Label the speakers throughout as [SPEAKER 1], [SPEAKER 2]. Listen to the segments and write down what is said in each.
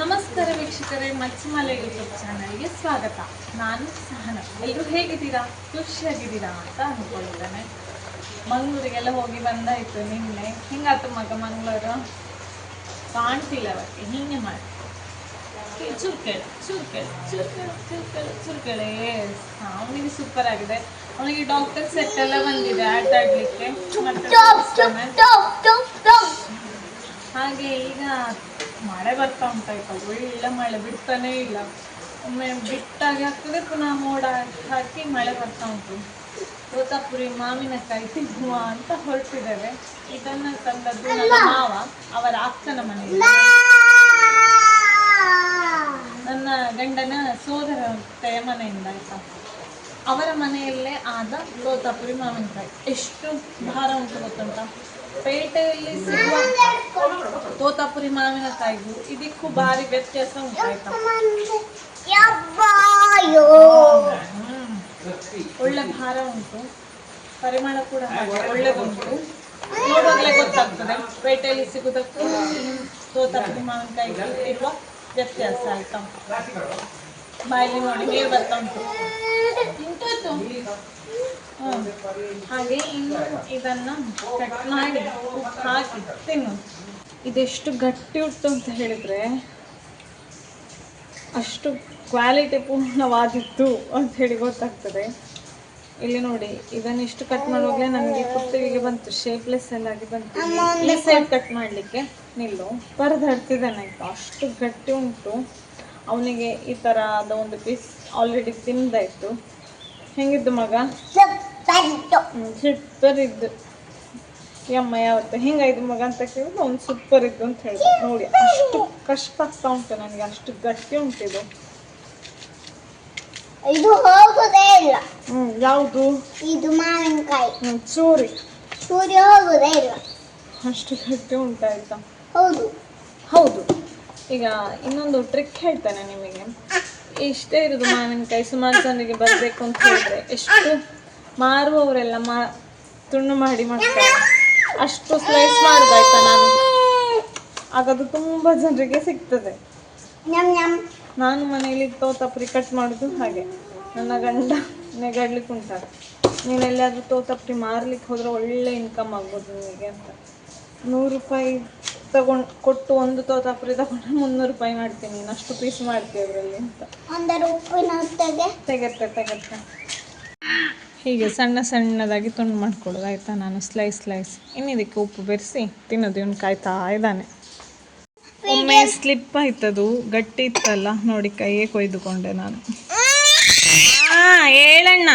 [SPEAKER 1] ನಮಸ್ಕಾರ ವೀಕ್ಷಕರೇ ಮಚ್ಚಿಮಲೆ ಯೂಟ್ಯೂಬ್ ಚಾನಲ್ಗೆ ಸ್ವಾಗತ. ನಾನು ಸಹನ. ಎಲ್ಲರೂ ಹೇಗಿದ್ದೀರಾ? ಖುಷಿಯಾಗಿದ್ದೀರಾ ಅಂತ ಅಂದ್ಕೊಂಡಿದ್ದಾನೆ ಮಂಗಳೂರಿಗೆಲ್ಲ ಹೋಗಿ ಬಂದಾಯ್ತು ನಿನ್ನೆ. ಹಿಂಗಾಯ್ತು ಮಗ ಮಂಗಳೂರು? ಕಾಣ್ತಿಲ್ಲ ಅವಕ್ಕೆ ಹೀಗೆ ಮಾಡಿ ಚುರ್ಕೆಳೆ ಚೂರು ಚುರ್ಕೆಳೆ ಚೂರು ಕೇಳೇ ಅವನಿಗೆ ಸೂಪರ್ ಆಗಿದೆ. ಅವನಿಗೆ ಡಾಕ್ಟರ್ ಸೆಟ್ ಎಲ್ಲ ಬಂದಿದೆ ಆಟ ಆಡ್ಲಿಕ್ಕೆ. ಹಾಗೆ ಈಗ ಮಳೆ ಬರ್ತಾ ಉಂಟಾಯ್ತು ಒಳ್ಳೆ ಮಳೆ ಬಿಡ್ತಾನೆ ಇಲ್ಲ. ಒಮ್ಮೆ ಬಿಟ್ಟಾಗಿ ಆಗ್ತದೆ ಪುನಃ ಮೋಡ ಹಾಕಿ ಮಳೆ ಬರ್ತಾ ಉಂಟು. ತೋತಾಪುರಿ ಮಾವಿನಕಾಯಿ ತಿನ್ನುವ ಅಂತ ಹೊರಟಿದ್ದೇವೆ. ಇದನ್ನ ತಂದದ್ದು ನನ್ನ ಮಾವ ಅವರ ಅಕ್ಕನ ಮನೆಯಲ್ಲಿ. ನನ್ನ ಗಂಡನ ಸೋದರತೆಯ ಮನೆಯಿಂದ ಆಯ್ತಾ? ಅವರ ಮನೆಯಲ್ಲೇ ಆದ ತೋತಾಪುರಿ ಮಾವಿನಕಾಯಿ. ಎಷ್ಟು ಭಾರ ಉಂಟು ಗೊತ್ತುಂಟ? ಪೇಟೆಯಲ್ಲಿ ಸಿಗುವ ತೋತಾಪುರಿ ಮಾವಿನಕಾಯಿಗೂ ಇದಕ್ಕೂ ಭಾರಿ ವ್ಯತ್ಯಾಸ ಉಂಟು. ಒಳ್ಳೆ ಭಾರ ಉಂಟು. ಪರಿಮಳ ಕೂಡ ಒಳ್ಳೆದುಂಟು. ನೋಡುವಾಗಲೇ ಗೊತ್ತಾಗ್ತದೆ, ಪೇಟೆಯಲ್ಲಿ ಸಿಗುವುದಕ್ಕೂ ತೋತಾಪುರಿ ಮಾವಿನಕಾಯಿಗೂ ಇರುವ ವ್ಯತ್ಯಾಸ ಆಯ್ತಾ? ಬಾಯಲ್ಲಿ ನೋಡಿ ಬರ್ತಾ ಉಂಟು? ಇಂತದ್ದು ಹ್ಮ್. ಹಾಗೆ ಇನ್ನು ಇದನ್ನ ಕಟ್ ಮಾಡಿ ಹಾಕಿ ತಿನ್ನು. ಇದೆಷ್ಟು ಗಟ್ಟಿ ಉಂಟು ಅಂತ ಹೇಳಿದ್ರೆ ಅಷ್ಟು ಕ್ವಾಲಿಟಿ ಪೂರ್ಣವಾದಿತ್ತು ಅಂತ ಹೇಳಿ ಗೊತ್ತಾಗ್ತದೆ. ಇಲ್ಲಿ ನೋಡಿ ಇದನ್ನಿಷ್ಟು ಕಟ್ ಮಾಡುವಾಗಲೇ ನನಗೆ ಕುತ್ತಿಗೆಗೆ ಬಂತು ಶೇಪ್ಲೆಸ್ ಎಲ್ಲ ಆಗಿ ಬಂತು. ಈ ಸೈಡ್ ಕಟ್ ಮಾಡಲಿಕ್ಕೆ ನಿಲ್ಲು. ಪರದಾಡ್ತಿದ್ದಾನೆ ಆಯಿತು? ಅಷ್ಟು ಗಟ್ಟಿ ಉಂಟು. ಅವನಿಗೆ ಈ ಥರ ಆದ ಒಂದು ಪೀಸ್ ಆಲ್ರೆಡಿ ತಿಂದಾಯ್ತು. ಹೆಂಗಿದ್ದು ಮಗ? ಸೂಪರ್ ಇದ್ದು. ಯಮ್ಮ ಯಾವತ್ತು? ಹಿಂಗಾಯ್ತು ಮಗ ಅಂತ ಕೇಳಿದ್ರೆ ಅವ್ನು ಸೂಪರ್ ಇದ್ದು ಅಂತ ಹೇಳಿದ್ರು ನೋಡಿ ಅಷ್ಟು ಕಷ್ಟ ಆಗ್ತಾ ಉಂಟು ನನಗೆ ಅಷ್ಟು ಗಟ್ಟಿ ಉಂಟಿದು
[SPEAKER 2] ಇದು. ಹೋಗುದೇ ಇಲ್ಲ.
[SPEAKER 1] ಹ್ಮ್ ಯಾವುದು?
[SPEAKER 2] ಇದು ಮಾವಿನಕಾಯಿ.
[SPEAKER 1] ಹ್ಮ್ ಚೂರಿ.
[SPEAKER 2] ಚೂರಿ ಹೋಗುದೇ ಇಲ್ಲ.
[SPEAKER 1] ಅಷ್ಟು ಗಟ್ಟಿ ಉಂಟಾಯ್ತಾ?
[SPEAKER 2] ಹೌದು.
[SPEAKER 1] ಹೌದು. ಈಗ ಇನ್ನೊಂದು ಟ್ರಿಕ್ ಹೇಳ್ತೇನೆ ನಿಮಗೆ. ಇಷ್ಟೇ ಇರೋದು ಮಾವಿನಕಾಯಿ ಸುಮಾರು ಜನರಿಗೆ ಬರಬೇಕು ಅಂತ ಹೇಳಿದ್ರೆ. ಎಷ್ಟು? ಮಾರುವವರೆಲ್ಲ ಮಾ ತುಂಡು ಮಾಡಿ ಮಾಡ್ತಾರೆ. ಅಷ್ಟು ಸ್ಲೈಸ್ ಮಾಡೋದಾಯ್ತಾ ನಾನು? ಆಗ ಅದು ತುಂಬ ಜನರಿಗೆ ಸಿಗ್ತದೆ. ನಾನು ಮನೆಯಲ್ಲಿ ತೋತಪ್ರಿ ಕಟ್ ಮಾಡೋದು ಹಾಗೆ. ನನ್ನ ಗಂಡ ನೆಗಾಡ್ಲಿಕ್ಕೆ ಉಂಟಾಗ ನೀನು ಎಲ್ಲಿಯಾದ್ರೂ ತೋತಪ್ರಿ ಮಾರ್ಲಿಕ್ಕೆ ಹೋದ್ರೆ ಒಳ್ಳೆ ಇನ್ಕಮ್ ಆಗ್ಬೋದು ನಿಮಗೆ ಅಂತ. ನೂರು ರೂಪಾಯಿ ತಗೊಂಡು ಕೊಟ್ಟು ಒಂದು ತೋತಾಪುರಿ ತಗೊಂಡ್ರೆ ಮುನ್ನೂರು ರೂಪಾಯಿ ಮಾಡ್ತೀನಿ. ನೀನು ಅಷ್ಟು ಪೀಸ್ ಮಾಡ್ತೀವಿ ಅದರಲ್ಲಿ ಅಂತ. ತೆಗತ್ತೆ ತೆಗತ್ತೆ. ಹೀಗೆ ಸಣ್ಣ ಸಣ್ಣದಾಗಿ ತುಂಡು ಮಾಡ್ಕೊಳ್ಳೋದು, ಆಯಿತಾ? ನಾನು ಸ್ಲೈಸ್ ಸ್ಲೈಸ್ ಇನ್ನಿದಕ್ಕೆ ಉಪ್ಪು ಬೆರೆಸಿ ತಿನ್ನೋದು. ಇವನು ಕಾಯ್ತಾ ಇದ್ದಾನೆ. ಒಮ್ಮೆ ಸ್ಲಿಪ್ ಆಯ್ತದು. ಗಟ್ಟಿ ಇತ್ತಲ್ಲ, ನೋಡಿ ಕೈಯೇ ಕೊಯ್ದುಕೊಂಡೆ ನಾನು. ಹೇಳಣ್ಣ.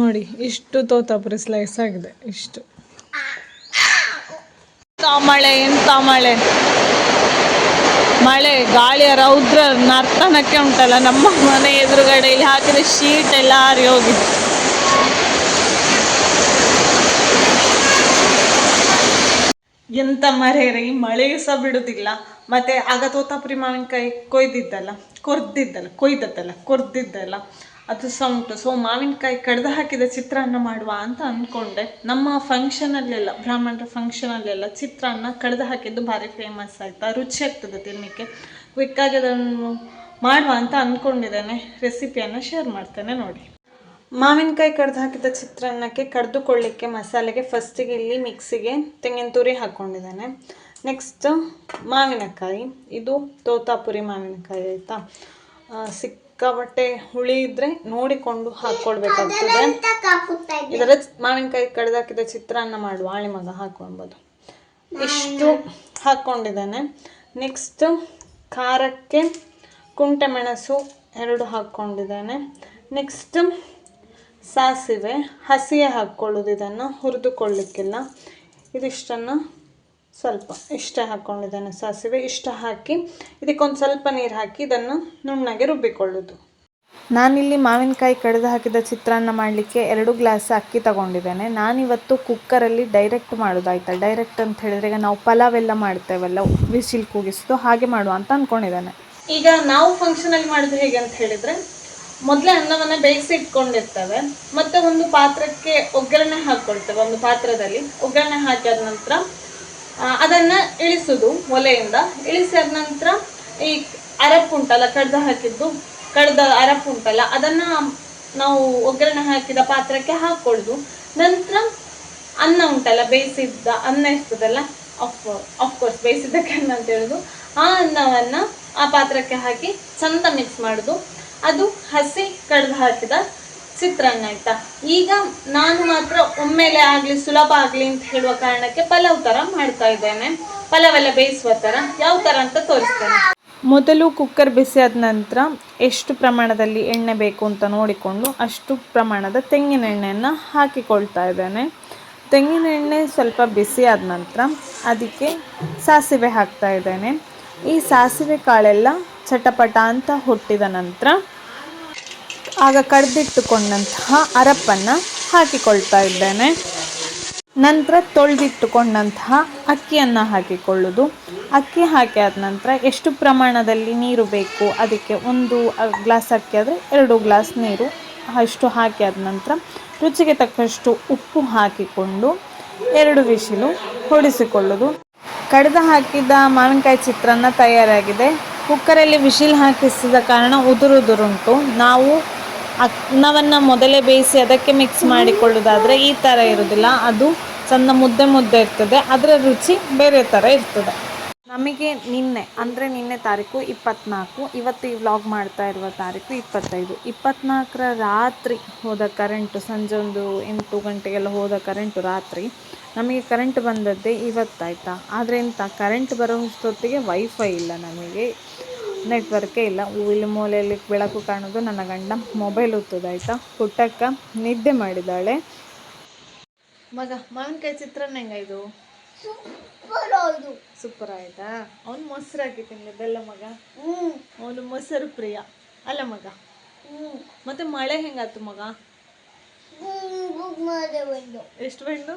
[SPEAKER 1] ನೋಡಿ, ಇಷ್ಟು ತೋತಾಪುರಿ ಸ್ಲೈಸ್ ಆಗಿದೆ. ಇಷ್ಟು. ತಾಮಳೆ, ಏನು ಎಂತ ಮಳೆ ಮಳೆ ಗಾಳಿಯ ರೌದ್ರ, ನರ್ತನಕ್ಕೆ ಉಂಟಲ್ಲ, ನಮ್ಮ ಮನೆ ಎದುರುಗಡೆ ಇಲ್ಲಿ ಹಾಕಿದ ಶೀಟ್ ಎಲ್ಲ ಹಾರಿ ಹೋಗಿದೆ ಎಂತ ಮರೆ ಈ ಮಳೆಯೂ ಸಹ ಬಿಡುದಿಲ್ಲ. ಮತ್ತೆ ಆಗ ತೋತಾಪುರಿ ಮಾವಿನಕಾಯಿ ಕೊಯ್ದಿದ್ದಲ್ಲ, ಕೊರ್ದಿದ್ದಲ್ಲ, ಕೊಯ್ದದ್ದಲ್ಲ, ಕೊರ್ದಿದ್ದಲ್ಲ. ಅದು ಸಹ ಉಂಟು. ಸೊ ಮಾವಿನಕಾಯಿ ಕಡ್ದು ಹಾಕಿದ ಚಿತ್ರಾನ್ನ ಮಾಡುವ ಅಂತ ಅಂದ್ಕೊಂಡೆ ನಮ್ಮ ಫಂಕ್ಷನಲ್ಲೆಲ್ಲ ಬ್ರಾಹ್ಮಣರ ಫಂಕ್ಷನಲ್ಲೆಲ್ಲ ಚಿತ್ರಾನ್ನ ಕಡ್ದು ಹಾಕಿದ್ದು ಭಾರಿ ಫೇಮಸ್ ಆಯ್ತಾ. ರುಚಿ ಆಗ್ತದೆ ತಿನ್ನಲಿಕ್ಕೆ ಕ್ವಿಕ್ಕಾಗಿ ಅದನ್ನು ಮಾಡುವ ಅಂತ ಅಂದ್ಕೊಂಡಿದ್ದೇನೆ ರೆಸಿಪಿಯನ್ನು ಶೇರ್ ಮಾಡ್ತೇನೆ ನೋಡಿ. ಮಾವಿನಕಾಯಿ ಕಡ್ದು ಹಾಕಿದ ಚಿತ್ರಾನ್ನಕ್ಕೆ ಕಡ್ದುಕೊಳ್ಳಿಕ್ಕೆ ಮಸಾಲೆಗೆ ಫಸ್ಟಿಗೆ ಇಲ್ಲಿ ಮಿಕ್ಸಿಗೆ ತೆಂಗಿನ ತುರಿ ಹಾಕ್ಕೊಂಡಿದ್ದೇನೆ ನೆಕ್ಸ್ಟ್ ಮಾವಿನಕಾಯಿ. ಇದು ತೋತಾಪುರಿ ಮಾವಿನಕಾಯಿ ಆಯಿತಾ? ಸಿಕ್ಕಾಬಟ್ಟೆ ಹುಳಿ ಇದ್ರೆ ನೋಡಿಕೊಂಡು ಹಾಕ್ಕೊಳ್ಬೇಕಾಗ್ತದೆ ಇದರ ಮಾವಿನಕಾಯಿ ಕಡ್ದಾಕಿದ ಚಿತ್ರಾನ್ನ ಮಾಡುವ ಆಳಿ ಮಗ ಹಾಕೊಳ್ಬೋದು. ಇಷ್ಟು ಹಾಕ್ಕೊಂಡಿದ್ದೇನೆ ನೆಕ್ಸ್ಟ್ ಖಾರಕ್ಕೆ ಕುಂಟೆ ಮೆಣಸು ಎರಡು ಹಾಕ್ಕೊಂಡಿದ್ದೇನೆ ನೆಕ್ಸ್ಟ್ ಸಾಸಿವೆ ಹಸಿಯೇ ಹಾಕ್ಕೊಳ್ಳೋದು ಇದನ್ನು ಹುರಿದುಕೊಳ್ಳಿಕ್ಕಿಲ್ಲ. ಇದಿಷ್ಟನ್ನು ಸ್ವಲ್ಪ ಇಷ್ಟ ಹಾಕ್ಕೊಂಡಿದ್ದೇನೆ ಸಾಸಿವೆ. ಇಷ್ಟ ಹಾಕಿ ಇದಕ್ಕೊಂದು ಸ್ವಲ್ಪ ನೀರು ಹಾಕಿ ಇದನ್ನು ನುಣ್ಣಗೆ ರುಬ್ಬಿಕೊಳ್ಳೋದು. ನಾನಿಲ್ಲಿ ಮಾವಿನಕಾಯಿ ಕಡಿದು ಹಾಕಿದ ಚಿತ್ರಾನ್ನ ಮಾಡಲಿಕ್ಕೆ ಎರಡು ಗ್ಲಾಸ್ ಅಕ್ಕಿ ತಗೊಂಡಿದ್ದೇನೆ. ನಾನಿವತ್ತು ಕುಕ್ಕರಲ್ಲಿ ಡೈರೆಕ್ಟ್ ಮಾಡೋದಾಯ್ತಾ ಡೈರೆಕ್ಟ್ ಅಂತ ಹೇಳಿದ್ರೆ ಈಗ ನಾವು ಪಲಾವ್ ಎಲ್ಲ ಮಾಡ್ತೇವಲ್ಲ ವಿಸಿಲ್ ಕೂಗಿಸೋದು ಹಾಗೆ ಮಾಡುವ ಅಂತ ಅಂದ್ಕೊಂಡಿದ್ದೇನೆ ಈಗ ನಾವು ಫಂಕ್ಷನಲ್ಲಿ ಮಾಡೋದು ಹೇಗೆ ಅಂತ ಹೇಳಿದರೆ ಮೊದಲೇ ಅನ್ನವನ್ನು ಬೇಯಿಸಿ ಇಟ್ಕೊಂಡಿರ್ತೇವೆ. ಮತ್ತು ಒಂದು ಪಾತ್ರಕ್ಕೆ ಒಗ್ಗರಣೆ ಹಾಕ್ಕೊಳ್ತೇವೆ ಒಂದು ಪಾತ್ರದಲ್ಲಿ ಒಗ್ಗರಣೆ ಹಾಕಿದ ನಂತರ ಅದನ್ನ ಇಳಿಸುದು ಒಲೆಯಿಂದ. ಇಳಿಸಿದ ನಂತರ ಈ ಅರಪ್ಪು ಉಂಟಲ್ಲ ಕಡ್ದು ಹಾಕಿದ್ದು, ಕಡ್ದ ಅರಪ್ಪು ಉಂಟಲ್ಲ ಅದನ್ನ ನಾವು ಒಗ್ಗರಣೆ ಹಾಕಿದ ಪಾತ್ರಕ್ಕೆ ಹಾಕೊಳ್ಳುದು ನಂತರ ಅನ್ನ ಉಂಟಲ್ಲ, ಬೇಯಿಸಿದ್ದ ಅನ್ನ ಇರ್ತದಲ್ಲ ಆಫ್ ಅಫ್ಕೋರ್ಸ್ ಬೇಯಿಸಿದ್ದಕ್ಕೆ ಅನ್ನ ಅಂತ ಹೇಳುದು. ಆ ಅನ್ನವನ್ನ ಆ ಪಾತ್ರಕ್ಕೆ ಹಾಕಿ ಚಂದ ಮಿಕ್ಸ್ ಮಾಡುದು. ಅದು ಹಸಿ ಕಡ್ದು ಹಾಕಿದ ಚಿತ್ರಾನ್ನ ಆಯ್ತಾ ಈಗ ನಾನು ಮಾತ್ರ ಒಮ್ಮೆಲೆ ಆಗಲಿ ಸುಲಭ ಆಗಲಿ ಅಂತ ಹೇಳುವ ಕಾರಣಕ್ಕೆ ಪಲಾವ್ ತರ ಮಾಡ್ತಾ ಇದ್ದೇನೆ. ಪಲಾವ್ ಎಲ್ಲ ಬೇಯಿಸುವ ತರ. ಯಾವ ತರ ಅಂತ ತೋರಿಸ್ತೇನೆ. ಮೊದಲು ಕುಕ್ಕರ್ ಬಿಸಿ ಆದ ನಂತರ ಎಷ್ಟು ಪ್ರಮಾಣದಲ್ಲಿ ಎಣ್ಣೆ ಬೇಕು ಅಂತ ನೋಡಿಕೊಂಡು ಅಷ್ಟು ಪ್ರಮಾಣದ ತೆಂಗಿನ ಎಣ್ಣೆಯನ್ನು ಹಾಕಿಕೊಳ್ತಾ ಇದ್ದೇನೆ. ತೆಂಗಿನ ಎಣ್ಣೆ ಸ್ವಲ್ಪ ಬಿಸಿ ಆದ ನಂತರ ಅದಕ್ಕೆ ಸಾಸಿವೆ ಹಾಕ್ತಾ ಇದ್ದೇನೆ. ಈ ಸಾಸಿವೆ ಕಾಳೆಲ್ಲ ಚಟಪಟ ಅಂತ ಹುಟ್ಟಿದ ನಂತರ ಆಗ ಕಡ್ದಿಟ್ಟುಕೊಂಡಂತಹ ಅರಪ್ಪನ್ನು ಹಾಕಿಕೊಳ್ತಾ ಇದ್ದೇನೆ. ನಂತರ ತೊಳೆದಿಟ್ಟುಕೊಂಡಂತಹ ಅಕ್ಕಿಯನ್ನು ಹಾಕಿಕೊಳ್ಳೋದು. ಅಕ್ಕಿ ಹಾಕಿ ಆದ ನಂತರ ಎಷ್ಟು ಪ್ರಮಾಣದಲ್ಲಿ ನೀರು ಬೇಕು? ಅದಕ್ಕೆ ಒಂದು ಗ್ಲಾಸ್ ಅಕ್ಕಿ ಆದರೆ ಎರಡು ಗ್ಲಾಸ್ ನೀರು ಅಷ್ಟು ಹಾಕಿ ಆದ ನಂತರ ರುಚಿಗೆ ತಕ್ಕಷ್ಟು ಉಪ್ಪು ಹಾಕಿಕೊಂಡು ಎರಡು ವಿಶಿಲು ಹೊಡಿಸಿಕೊಳ್ಳೋದು. ಕಡಿದು ಹಾಕಿದ ಮಾವಿನಕಾಯಿ ಚಿತ್ರಾನ್ನ ತಯಾರಾಗಿದೆ. ಕುಕ್ಕರಲ್ಲಿ ವಿಶಿಲ್ ಹಾಕಿಸಿದ ಕಾರಣ ಉದುರುದುರುಂಟು. ನಾವು ಅನ್ನವನ್ನು ಮೊದಲೇ ಬೇಯಿಸಿ ಅದಕ್ಕೆ ಮಿಕ್ಸ್ ಮಾಡಿಕೊಳ್ಳೋದಾದರೆ ಈ ಥರ ಇರೋದಿಲ್ಲ. ಅದು ಸಣ್ಣ ಮುದ್ದೆ ಮುದ್ದೆ ಇರ್ತದೆ. ಅದರ ರುಚಿ ಬೇರೆ ಥರ ಇರ್ತದೆ. ನಮಗೆ ನಿನ್ನೆ, ಅಂದರೆ ನಿನ್ನೆ ತಾರೀಕು ಇಪ್ಪತ್ನಾಲ್ಕು, ಇವತ್ತು ಈ ವ್ಲಾಗ್ ಮಾಡ್ತಾ ಇರುವ ತಾರೀಕು ಇಪ್ಪತ್ತೈದು. ಇಪ್ಪತ್ನಾಲ್ಕರ ರಾತ್ರಿ ಹೋದ ಕರೆಂಟು ಸಂಜೆ ಒಂದು ಎಂಟು ಗಂಟೆಗೆಲ್ಲ ಹೋದ ಕರೆಂಟು ರಾತ್ರಿ, ನಮಗೆ ಕರೆಂಟ್ ಬಂದದ್ದೇ ಇವತ್ತಾಯ್ತಾ? ಆದರೆ ಎಂತ ಕರೆಂಟ್ ಬರೋ ಅಷ್ಟೊತ್ತಿಗೆ ವೈಫೈ ಇಲ್ಲ ನಮಗೆ. ನೆಟ್ವರ್ಕೇ ಇಲ್ಲ. ಇಲ್ಲಿ ಮೂಲೆಯಲ್ಲಿ ಬೆಳಕು ಕಾಣೋದು ನನ್ನ ಗಂಡ. ಮೊಬೈಲ್ ಒತ್ತೋದಾಯ್ತಾ ಪುಟ್ಟಕ್ಕ ನಿದ್ದೆ ಮಾಡಿದ್ದಾಳೆ ಮಗ ಮಾವಿನಕಾಯಿ ಚಿತ್ರಾನ್ನ ಹೆಂಗಾಯ್ತು
[SPEAKER 2] ಸೂಪರ್
[SPEAKER 1] ಆಯ್ತಾ? ಅವ್ನು ಮೊಸರು ಹಾಕಿ ಬೆಲ್ಲ ಮಗ?
[SPEAKER 2] ಹ್ಮ್.
[SPEAKER 1] ಅವನು ಮೊಸರು ಪ್ರಿಯ. ಅಲ್ಲ ಮಗ?
[SPEAKER 2] ಹ್ಮ್.
[SPEAKER 1] ಮತ್ತೆ ಮಳೆ ಹೆಂಗಾಯ್ತು ಮಗ? ಎಷ್ಟು ಬಂದು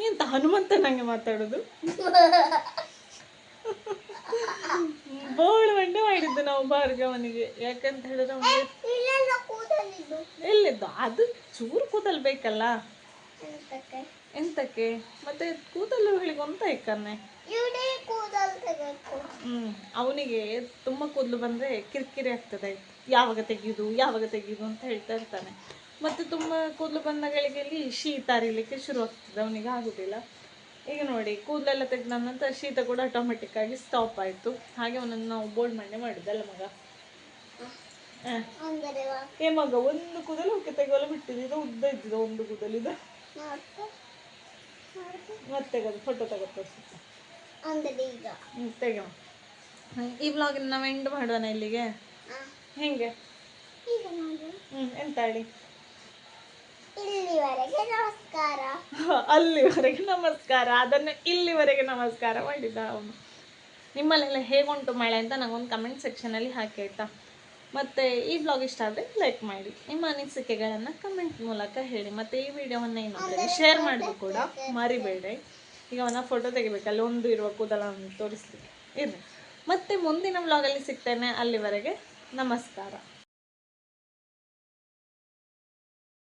[SPEAKER 1] ಎಂತ ಹನುಮಂತ ನಂಗೆ ಮಾತಾಡೋದು? ಬೋಳು ಬಂಡೆ ಮಾಡಿದ್ದು ನಾವು ಭಾರ್ಗವನಿಗೆ. ಯಾಕಂತ ಹೇಳಿದ್ರೆ ಅವನಿಗೆ ಎಲ್ಲಿದ್ದ ಅದು ಚೂರು ಕೂದಲು ಬೇಕಲ್ಲ?
[SPEAKER 2] ಎಂತಕ್ಕೆ?
[SPEAKER 1] ಮತ್ತೆ ಕೂದಲು ಹೇಳಿಗೆ ಇಕ್ಕನ್ನೆ
[SPEAKER 2] ಇಡೀ
[SPEAKER 1] ಹ್ಮ್ ಅವನಿಗೆ ತುಂಬ ಕೂದಲು ಬಂದ್ರೆ ಕಿರಿಕಿರಿ ಆಗ್ತದೆ. ಯಾವಾಗ ತೆಗೆಯುದು ಯಾವಾಗ ತೆಗೆಯುದು ಅಂತ ಹೇಳ್ತಾ ಇರ್ತಾನೆ. ಮತ್ತೆ ತುಂಬ ಕೂದಲು ಬಂದ ಗಳಿಗೆಯಲ್ಲಿ ಶೀತ ಅರಿಲಿಕ್ಕೆ ಶುರು ಆಗ್ತದೆ. ಅವನಿಗೆ ಆಗುದಿಲ್ಲ. ಈಗ ನೋಡಿ ಕೂದಲೆಲ್ಲ ತೆಗೆದ ನಂತರ ಶೀತ ಕೂಡ ಆಟೋಮೆಟಿಕ್ ಆಗಿ ಸ್ಟಾಪ್ ಆಯ್ತು. ಹಾಗೆ ಅವನನ್ನು ನಾವು ಬೋರ್ಡ್ ಮಣ್ಣೆ ಮಾಡಿದ್ದಲ್ಲ ಮಗ? ಏ ಮಗ ಒಂದು ಕೂದಲು ಹೊಕ್ಕೆ ತೆಗೆಲ್ಲ ಬಿಟ್ಟಿದ್ದು ಇದು ಉದ್ದ ಇದ್ದಿದ್ದು ಒಂದು ಕೂದಲು ಇದು? ಮತ್ತೆ ತೆಗೆದು ಫೋಟೋ ತೆಗೆದು ಈ ಬ್ಲಾಗ್ ನಾವು ಎಂಡ್ ಮಾಡೋಣ ಇಲ್ಲಿಗೆ? ಹೆಂಗೆ? ಹ್ಞೂ ಎಂತ ಹೇಳಿ?
[SPEAKER 2] ಇಲ್ಲಿವರೆಗೆ ನಮಸ್ಕಾರ.
[SPEAKER 1] ಅಲ್ಲಿವರೆಗೆ ನಮಸ್ಕಾರ. ಅದನ್ನು ಇಲ್ಲಿವರೆಗೆ ನಮಸ್ಕಾರ ಮಾಡಿದ ಅವನು. ನಿಮ್ಮಲ್ಲೆಲ್ಲ ಹೇಗುಂಟು ಮಳೆ ಅಂತ ನಂಗೊಂದು ಕಮೆಂಟ್ ಸೆಕ್ಷನಲ್ಲಿ ಹಾಕಿ, ಆಯ್ತಾ? ಮತ್ತು ಈ ಬ್ಲಾಗ್ ಇಷ್ಟ ಆದರೆ ಲೈಕ್ ಮಾಡಿ. ನಿಮ್ಮ ಅನಿಸಿಕೆಗಳನ್ನು ಕಮೆಂಟ್ ಮೂಲಕ ಹೇಳಿ. ಮತ್ತು ಈ ವಿಡಿಯೋವನ್ನು ಏನು ಶೇರ್ ಮಾಡೋದು ಕೂಡ ಮರಿಬೇಡಿ. ಈಗ ಅವನ ಫೋಟೋ ತೆಗಿಬೇಕು. ಅಲ್ಲಿ ಒಂದು ಇರುವ ಕೂದಲನ್ನು ತೋರಿಸ್ಲಿಕ್ಕೆ. ಇರಲಿ. ಮತ್ತು ಮುಂದಿನ ವ್ಲಾಗಲ್ಲಿ ಸಿಗ್ತೇನೆ. ಅಲ್ಲಿವರೆಗೆ ನಮಸ್ಕಾರ.